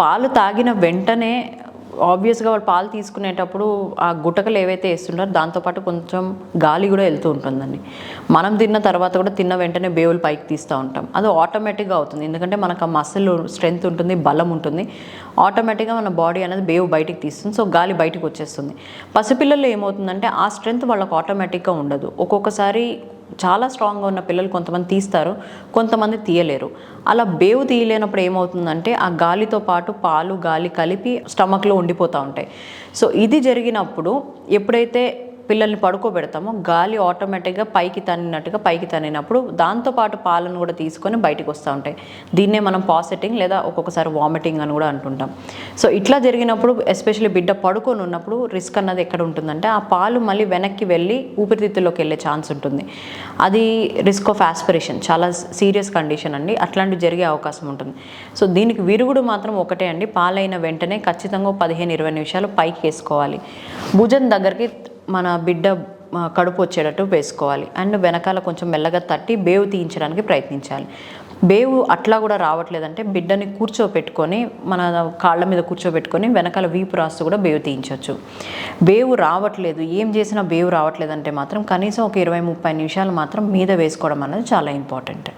పాలు తాగిన వెంటనే ఆబ్వియస్గా వాళ్ళు పాలు తీసుకునేటప్పుడు ఆ గుటకలు ఏవైతే వేస్తుంటారో దాంతోపాటు కొంచెం గాలి కూడా వెళ్తూ ఉంటుందండి. మనం తిన్న తర్వాత కూడా తిన్న వెంటనే బేవులు పైకి తీస్తూ ఉంటాం. అది ఆటోమేటిక్గా అవుతుంది. ఎందుకంటే మనకు ఆ మసిల్ స్ట్రెంగ్త్ ఉంటుంది బలం ఉంటుంది. ఆటోమేటిక్గా మన బాడీ అనేది బేవు బయటికి తీస్తుంది. సో గాలి బయటికి వచ్చేస్తుంది. పసిపిల్లలు ఏమవుతుందంటే ఆ స్ట్రెంగ్త్ వాళ్ళకి ఆటోమేటిక్గా ఉండదు. ఒక్కొక్కసారి చాలా స్ట్రాంగ్గా ఉన్న పిల్లలు కొంతమంది తీస్తారు కొంతమంది తీయలేరు. అలా బేవు తీయలేనప్పుడు ఏమవుతుందంటే ఆ గాలితో పాటు పాలు గాలి కలిపి స్టమక్లో ఉండిపోతూ ఉంటాయి. సో ఇది జరిగినప్పుడు ఎప్పుడైతే పిల్లల్ని పడుకోబెడతామో గాలి ఆటోమేటిక్గా పైకి తన్నినట్టుగా పైకి తన్నినప్పుడు దాంతోపాటు పాలను కూడా తీసుకొని బయటికి వస్తూ ఉంటాయి. దీన్నే మనం పాసెటింగ్ లేదా ఒక్కొక్కసారి వామిటింగ్ అని కూడా అంటుంటాం. సో ఇట్లా జరిగినప్పుడు ఎస్పెషల్లీ బిడ్డ పడుకొని ఉన్నప్పుడు రిస్క్ అన్నది ఎక్కడ ఉంటుందంటే ఆ పాలు మళ్ళీ వెనక్కి వెళ్ళి ఊపిరితిత్తుల్లోకి వెళ్ళే ఛాన్స్ ఉంటుంది. అది రిస్క్ ఆఫ్ ఆస్పిరేషన్ చాలా సీరియస్ కండిషన్ అండి. అట్లాంటివి జరిగే అవకాశం ఉంటుంది. సో దీనికి విరుగుడు మాత్రం ఒకటే అండి. పాలైన వెంటనే ఖచ్చితంగా పదిహేను ఇరవై నిమిషాలు పైకి వేసుకోవాలి. భుజం దగ్గరికి మన బిడ్డ కడుపు వచ్చేటట్టు వేసుకోవాలి. అండ్ వెనకాల కొంచెం మెల్లగా తట్టి బేవు తీయించడానికి ప్రయత్నించాలి. బేవు అట్లా కూడా రావట్లేదంటే బిడ్డని కూర్చోపెట్టుకొని మన కాళ్ళ మీద కూర్చోబెట్టుకొని వెనకాల వీపు రాస్తూ కూడా బేవు తీయించవచ్చు బేవు రావట్లేదు. ఏం చేసినా బేవు రావట్లేదంటే మాత్రం కనీసం ఒక ఇరవై ముప్పై నిమిషాలు మాత్రం మీద వేసుకోవడం అనేది చాలా ఇంపార్టెంట్.